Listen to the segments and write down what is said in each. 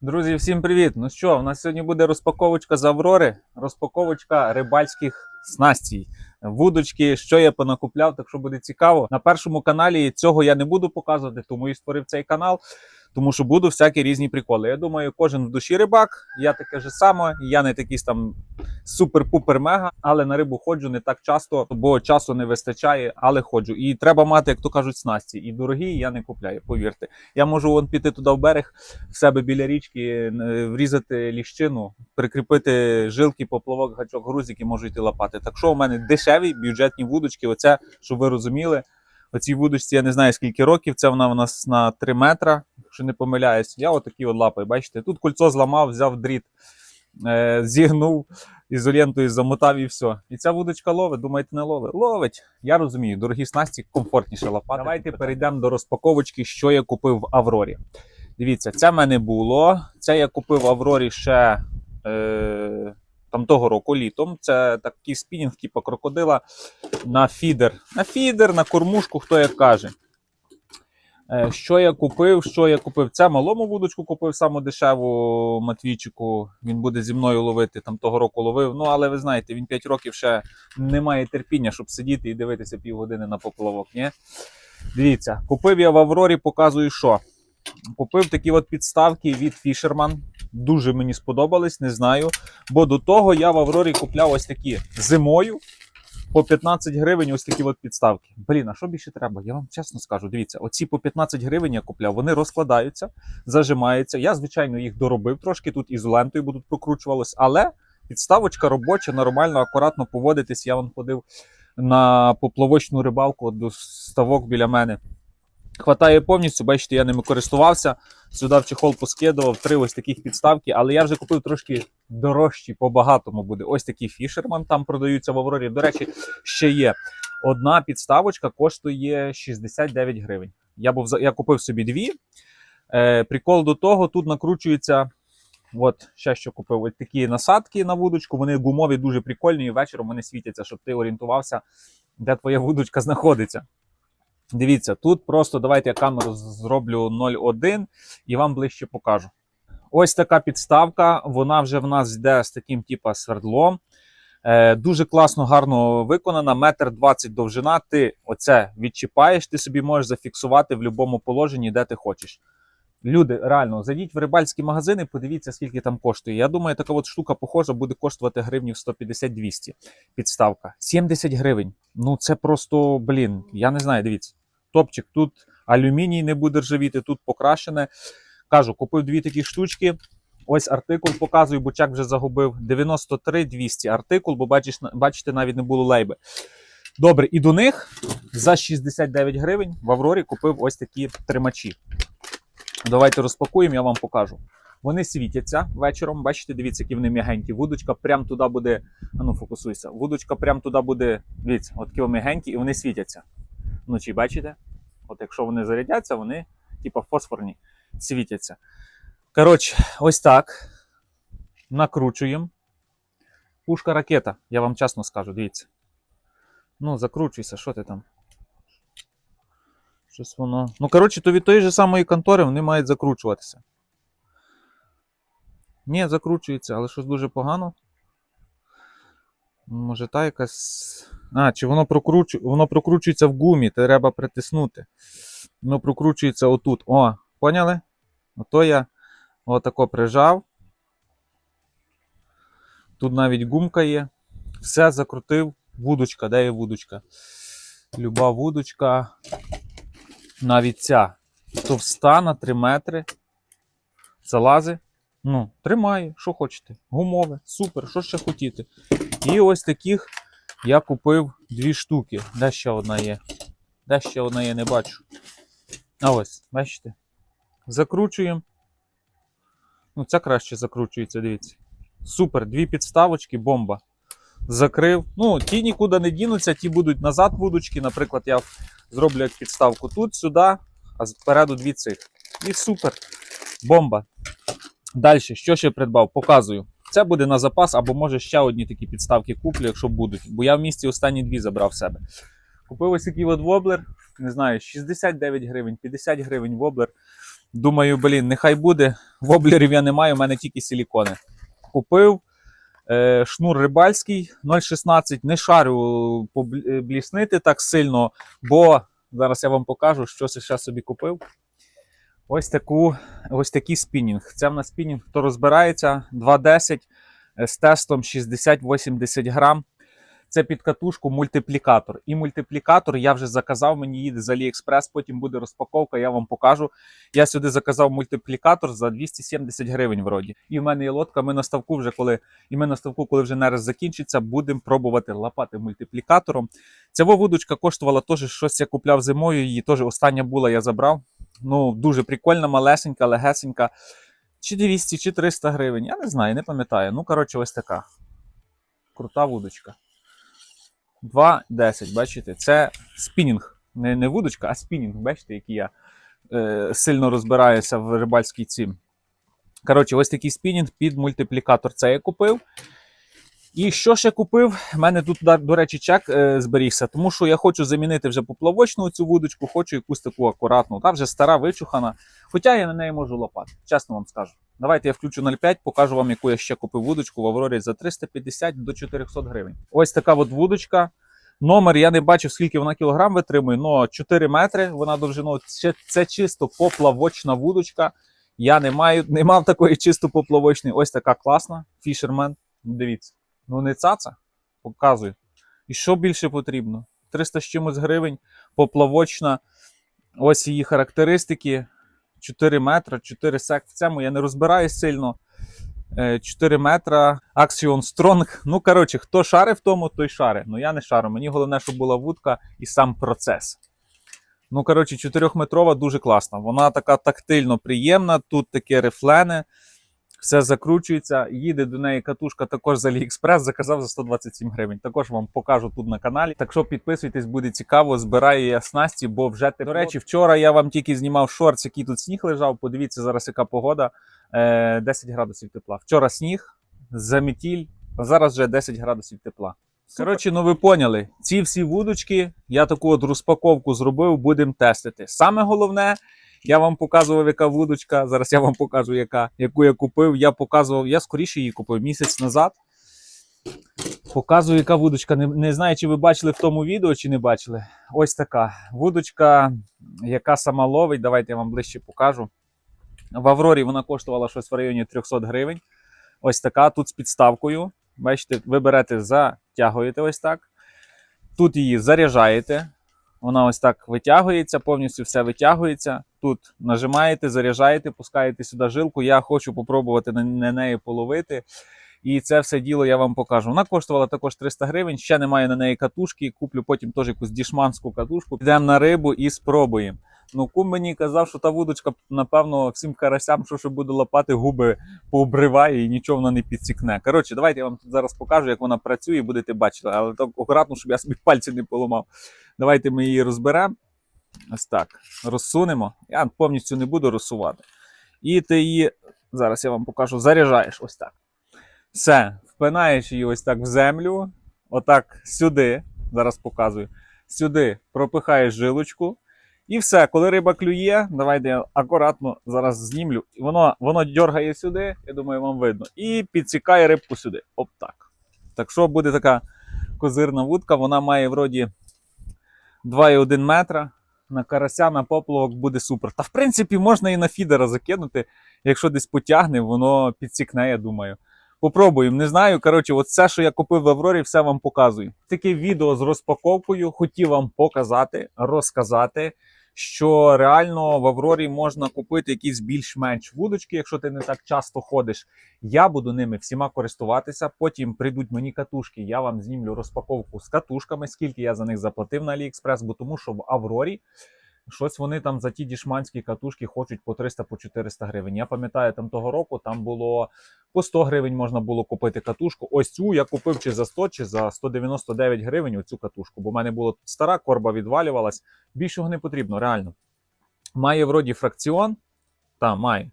Друзі, всім привіт! Ну що, у нас сьогодні буде розпаковочка з Аврори, розпаковочка рибальських снастей, вудочки, що я понакупляв, так що буде цікаво. На першому каналі цього я не буду показувати, тому і створив цей канал. Тому що буду всякі різні приколи. Я думаю, кожен в душі рибак. Я таке ж саме. Я не такий там супер-пупер мега, але на рибу ходжу не так часто, бо часу не вистачає, але ходжу. І треба мати, як то кажуть, снасті. І дорогі я не купляю, повірте. Я можу вон піти туди в берег, в себе біля річки, врізати ліщину, прикріпити жилки, поплавок, гачок, грузик і можу йти лапати. Так що у мене дешеві бюджетні вудочки. Оце, щоб ви розуміли. Оцій вудочці я не знаю скільки років. Це вона у нас на 3 метра, якщо не помиляюсь. Я отакі от лапаю. Бачите, тут кольцо зламав, взяв дріт, е, зігнув ізолентою, замотав і все. І ця вудочка ловить. Думаєте, не ловить? Ловить. Я розумію, дорогі снасті комфортніше лапати. Давайте перейдемо до розпаковочки, що я купив в Аврорі. Дивіться, це в мене було. Це я купив в Аврорі ще. Е, там того року літом. Це такий спінінг, типу крокодила на фідер. На фідер, на кормушку, хто як каже. Е, Що я купив? Що я купив? Це малому вудочку купив саму дешеву Матвійчику. Він буде зі мною ловити. Там того року ловив. Ну, але ви знаєте, він 5 років ще не має терпіння, щоб сидіти і дивитися півгодини на поплавок. Ні? Дивіться, купив я в Аврорі, показую, що. Купив такі от підставки від Fisherman. Дуже мені сподобались, не знаю. Бо до того я в Аврорі купляв ось такі зимою по 15 гривень ось такі от підставки. Блін, а що більше треба? Я вам чесно скажу. Дивіться, оці по 15 гривень я купляв, вони розкладаються, зажимаються. Я, звичайно, їх доробив трошки, тут ізолентою будуть прокручувалось, але підставочка робоча, нормально, акуратно поводитись. Я вам ходив на поплавочну рибалку до ставок біля мене. Хватає повністю, бачите, я ними користувався. Сюди в чехол поскидував три ось таких підставки, але я вже купив трошки дорожчі, по-багатому буде. Ось такі фішерман там продаються в Аврорі. До речі, ще є. Одна підставочка коштує 69 гривень. Я був я купив собі дві. Е, прикол до того, тут накручується. От, ще що купив ось такі насадки на вудочку. Вони гумові, дуже прикольні, і вечором вони світяться, щоб ти орієнтувався, де твоя вудочка знаходиться. Дивіться, тут просто давайте я камеру зроблю 0,1 і вам ближче покажу. Ось така підставка. Вона вже в нас йде з таким типа свердлом. Е, дуже класно, гарно виконана. Метр 20 довжина. Ти оце відчіпаєш, ти собі можеш зафіксувати в будь-якому положенні, де ти хочеш. Люди, реально, зайдіть в рибальські магазини, подивіться, скільки там коштує. Я думаю, така от штука похожа буде коштувати гривнів 150-200 підставка. 70 гривень. Ну це просто, блін, я не знаю, дивіться. Топчик, тут алюміній не буде ржавіти, тут покрашене. Кажу, купив дві такі штучки. Ось артикул показую, бучак вже загубив. 93 200 артикул, бо бачиш, бачите, навіть не було лейби. Добре, і до них за 69 гривень в Аврорі купив ось такі тримачі. Давайте розпакуємо, я вам покажу. Вони світяться вечором. Бачите, дивіться, які вони м'ягенькі. Вудочка прям туди буде. А ну, фокусуйся. Вудочка прям туди буде. Дивіться, от такі м'ягенькі, і вони світяться. Вночі, бачите? От якщо вони зарядяться, вони, типа, фосфорні, світяться. Коротше, ось так. Накручуємо. Пушка ракета, я вам чесно скажу, дивіться. Ну, закручуйся, що ти там? Щось воно. Ну, коротше, то від тої ж самої контори вони мають закручуватися. Ні, закручується, але щось дуже погано. Може, та якась. А, чи воно прокручу... воно прокручується в гумі, треба притиснути. Воно прокручується отут. О, поняли? Ото я отако прижав. Тут навіть гумка є. Все закрутив. Вудочка, де є вудочка? Люба вудочка. Навіть ця товста на 3 метри. Залази. Ну, тримає, що хочете. Гумове, супер, що ще хотіти. І ось таких я купив дві штуки. Де ще одна є? Де ще одна є, не бачу. А ось, бачите? Закручуємо. Ну, це краще закручується, дивіться. Супер, дві підставочки, бомба. Закрив. Ну, ті нікуди не дінуться, ті будуть назад вудочки. Наприклад, я зроблю як підставку тут, сюди, а спереду дві цих. І супер. Бомба. Далі, що ще придбав? Показую. Це буде на запас, або може ще одні такі підставки куплю, якщо будуть. Бо я в місті останні дві забрав себе. Купив ось такий от воблер, не знаю, 69 гривень, 50 гривень воблер. Думаю, блін, нехай буде. Воблерів я не маю, у мене тільки силікони. Купив е, шнур рибальський 0,16. Не шарю бліснити так сильно, бо зараз я вам покажу, що ще собі купив. Ось, таку, ось такий спінінг. Це в нас спінінг, хто розбирається 2,10 е, з тестом 60-80 грам. Це під катушку мультиплікатор. І мультиплікатор я вже заказав, мені їде з AliExpress, потім буде розпаковка, я вам покажу. Я сюди заказав мультиплікатор за 270 гривень вроді. І в мене є лодка. Ми на ставку вже коли і ми на ставку, коли вже нерест закінчиться, будемо пробувати лапати мультиплікатором. Ця вудочка коштувала теж щось. Я купляв зимою. Її теж остання була, я забрав. Ну дуже прикольна, малесенька, легесенька. Чи 200, чи 300 гривень. Я не знаю, не пам'ятаю. Ну, коротше, ось така. Крута вудочка. 2,10, бачите, це спінінг. Не, не вудочка, а спінінг. Бачите, який я е, сильно розбираюся в рибальській цім. Коротше, ось такий спінінг під мультиплікатор. Це я купив. І що ще купив? У мене тут, до речі, чек е, зберігся, тому що я хочу замінити вже поплавочну цю вудочку, хочу якусь таку акуратну. Та вже стара, вичухана. Хоча я на неї можу лопати, чесно вам скажу. Давайте я включу 0,5, покажу вам, яку я ще купив вудочку в Аврорі за 350 до 400 гривень. Ось така от вудочка. Номер я не бачив, скільки вона кілограм витримує, але 4 метри вона довжиною. Це, це чисто поплавочна вудочка. Я не маю, не мав такої чисто поплавочної. Ось така класна. Фішермен. Дивіться. Ну не цаца. Показую. І що більше потрібно? 300 з чимось гривень, поплавочна. Ось її характеристики. 4 метри, 4 сек в цьому. Я не розбираюсь сильно. Е, 4 метра, Axion Strong. Ну, коротше, хто шарить в тому, той шарить. Ну я не шарю. Мені головне, щоб була вудка і сам процес. Ну, коротше, 4-метрова дуже класна. Вона така тактильно приємна. Тут таке рифлене. Все закручується. Їде до неї катушка також з AliExpress, заказав за 127 гривень. Також вам покажу тут на каналі. Так що підписуйтесь, буде цікаво. Збираю я снасті, бо вже тепло. До речі, вчора я вам тільки знімав шорт, який тут сніг лежав. Подивіться зараз, яка погода. Е, 10 градусів тепла. Вчора сніг, замітіль, а зараз вже 10 градусів тепла. Коротше, ну ви поняли, ці всі вудочки, я таку от розпаковку зробив, будемо тестити. Саме головне, я вам показував, яка вудочка. Зараз я вам покажу, яка, яку я купив. Я показував, я скоріше її купив місяць назад. Показую, яка вудочка. Не, не знаю, чи ви бачили в тому відео, чи не бачили. Ось така вудочка, яка сама ловить. Давайте я вам ближче покажу. В Аврорі вона коштувала щось в районі 300 гривень. Ось така, тут з підставкою. Бачите, ви берете, затягуєте ось так. Тут її заряджаєте. Вона ось так витягується, повністю все витягується. Тут нажимаєте, заряджаєте, пускаєте сюди жилку. Я хочу попробувати на, неї половити. І це все діло я вам покажу. Вона коштувала також 300 гривень. Ще немає на неї катушки. Куплю потім теж якусь дішманську катушку. Підемо на рибу і спробуємо. Ну, кум мені казав, що та вудочка, напевно, всім карасям, що ще буде лопати, губи пообриває і нічого вона не підсікне. Коротше, давайте я вам тут зараз покажу, як вона працює, будете бачити. Але так акуратно, щоб я собі пальці не поламав. Давайте ми її розберемо. Ось так. Розсунемо. Я повністю не буду розсувати. І ти її, зараз я вам покажу, заряджаєш ось так. Все, впинаєш її ось так в землю, отак сюди. Зараз показую. Сюди пропихаєш жилочку. І все, коли риба клює, давайте я акуратно зараз знімлю. Воно воно дьоргає сюди, я думаю, вам видно. І підсікає рибку сюди. Оп так. Так що буде така козирна вудка, вона має вроді 2,1 метра. На карася, на поплавок буде супер. Та в принципі можна і на фідера закинути. Якщо десь потягне, воно підсікне, я думаю. Попробуємо, не знаю. Коротше, от все, що я купив в Аврорі, все вам показую. Таке відео з розпаковкою хотів вам показати, розказати, що реально в Аврорі можна купити якісь більш-менш вудочки, якщо ти не так часто ходиш. Я буду ними всіма користуватися. Потім прийдуть мені катушки. Я вам знімлю розпаковку з катушками, скільки я за них заплатив на AliExpress, бо тому що в Аврорі. Щось вони там за ті дішманські катушки хочуть по 300 по 400 гривень. Я пам'ятаю, там того року там було по 100 гривень можна було купити катушку. Ось цю я купив чи за 100, чи за 199 гривень оцю катушку. Бо в мене була стара, корба відвалювалась. Більшого не потрібно, реально. Має вроді фракціон. Та, має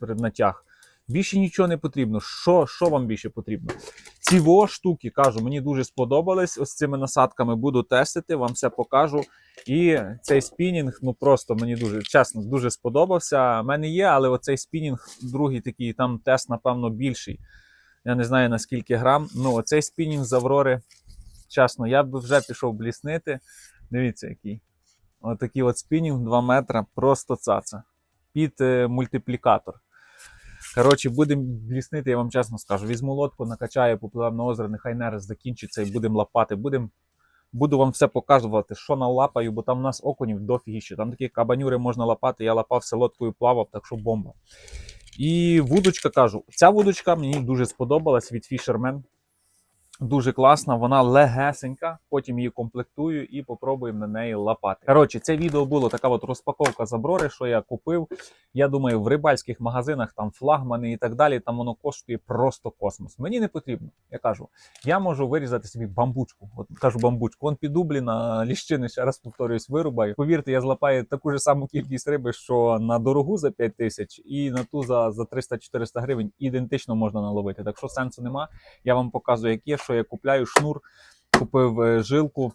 переднатяг. Більше нічого не потрібно. Що, що вам більше потрібно? Ці во штуки кажу, мені дуже сподобались. Ось цими насадками буду тестити, вам все покажу. І цей спінінг, ну просто мені дуже чесно, дуже сподобався. У мене є, але оцей спінінг, другий такий, там тест, напевно, більший. Я не знаю наскільки грам. Ну, оцей спінінг з Аврори, чесно, я б вже пішов бліснити. Дивіться, який. Отакий от спінінг 2 метра, просто цаца. Під е, мультиплікатор. Коротше, будемо бліснити, я вам чесно скажу. Візьму лодку, накачаю, попливемо на озеро, нехай нерест закінчиться і будемо лапати. Будем, буду вам все показувати, що налапаю, бо там у нас окунів дофігіще. Там такі кабанюри можна лапати. Я лапався лодкою плавав, так що бомба. І вудочка кажу, ця вудочка мені дуже сподобалась від Fisherman. Дуже класна, вона легесенька. Потім її комплектую і попробуємо на неї лапати. Коротше, це відео було така от розпаковка заброри, що я купив. Я думаю, в рибальських магазинах там флагмани і так далі. Там воно коштує просто космос. Мені не потрібно. Я кажу, я можу вирізати собі бамбучку. От кажу бамбучку. Вон під на ліщини, ще раз повторююсь, вирубаю. Повірте, я злапаю таку ж саму кількість риби, що на дорогу за 5 тисяч і на ту за, за 300-400 гривень ідентично можна наловити. Так що сенсу нема. Я вам показую, як є, що я купляю шнур, купив е, жилку.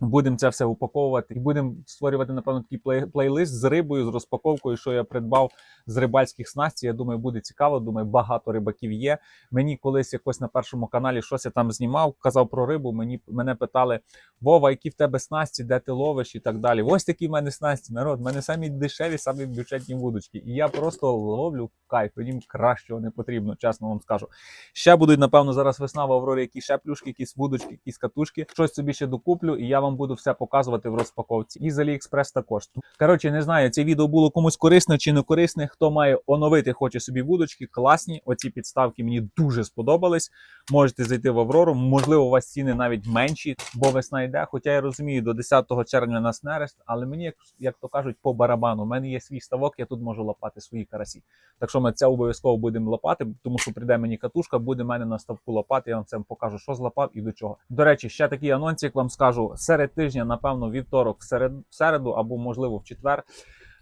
Будемо це все упаковувати і будемо створювати, напевно, такий плей- плейлист з рибою, з розпаковкою, що я придбав з рибальських снастей. Я думаю, буде цікаво. Думаю, багато рибаків є. Мені колись якось на першому каналі щось я там знімав, казав про рибу. Мені мене питали: Вова, які в тебе снасті, де ти ловиш і так далі. Ось такі в мене снасті. Народ, в мене самі дешеві, самі бюджетні вудочки. І я просто ловлю кайф. Їм кращого не потрібно, чесно вам скажу. Ще будуть, напевно, зараз весна в Аврорі, якісь ще плюшки, якісь вудочки, якісь катушки. Щось собі ще докуплю, і я вам буду все показувати в розпаковці. І з AliExpress також. Коротше, не знаю, це відео було комусь корисне чи не корисне. Хто має оновити, хоче собі вудочки, класні. Оці підставки мені дуже сподобались. Можете зайти в Аврору. Можливо, у вас ціни навіть менші, бо весна йде. Хоча я розумію, до 10 червня нас нерест, але мені, як, як то кажуть, по барабану. У мене є свій ставок, я тут можу лапати свої карасі. Так що ми це обов'язково будемо лапати, тому що прийде мені катушка, буде мене на ставку лопати. Я вам це покажу, що злапав і до чого. До речі, ще такий анонсик вам скажу серед тижня, напевно, вівторок, в серед, середу або можливо в четвер.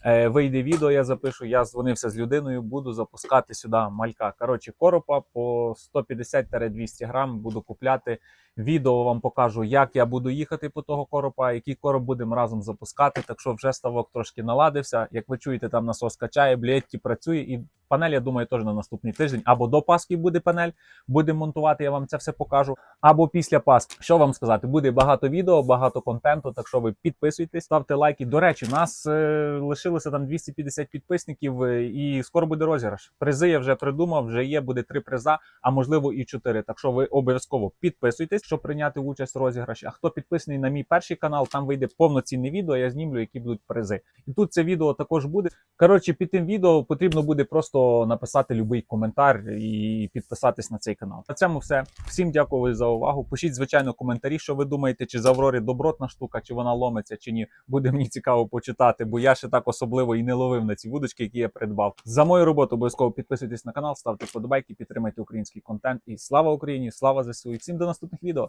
Е, вийде відео, я запишу. Я дзвонився з людиною, буду запускати сюди малька. Коротше, коропа по 150-200 грам буду купляти. Відео вам покажу, як я буду їхати по того коропа, який короб будемо разом запускати. Так що вже ставок трошки наладився. Як ви чуєте, там насос качає, блєтті працює. І панель, я думаю, теж на наступний тиждень. Або до Пасхи буде панель, будемо монтувати, я вам це все покажу. Або після Пасхи. Що вам сказати? Буде багато відео, багато контенту. Так що ви підписуйтесь, ставте лайки. До речі, нас е, лишилося там 250 підписників, е, і скоро буде розіграш. Призи я вже придумав, вже є, буде три приза, а можливо і чотири. Так що ви обов'язково підписуйтесь, щоб прийняти участь в розіграші. А хто підписаний на мій перший канал, там вийде повноцінне відео. Я знімлю, які будуть призи. І тут це відео також буде. Коротше, під тим відео потрібно буде просто написати будь-який коментар і підписатись на цей канал. На цьому все. Всім дякую за увагу. Пишіть, звичайно, коментарі, що ви думаєте, чи з Аврори добротна штука, чи вона ломиться, чи ні. Буде мені цікаво почитати, бо я ще так особливо і не ловив на ці вудочки, які я придбав. За мою роботу обов'язково підписуйтесь на канал, ставте вподобайки, підтримайте український контент. І слава Україні! Слава ЗСУ! І всім до наступних відео!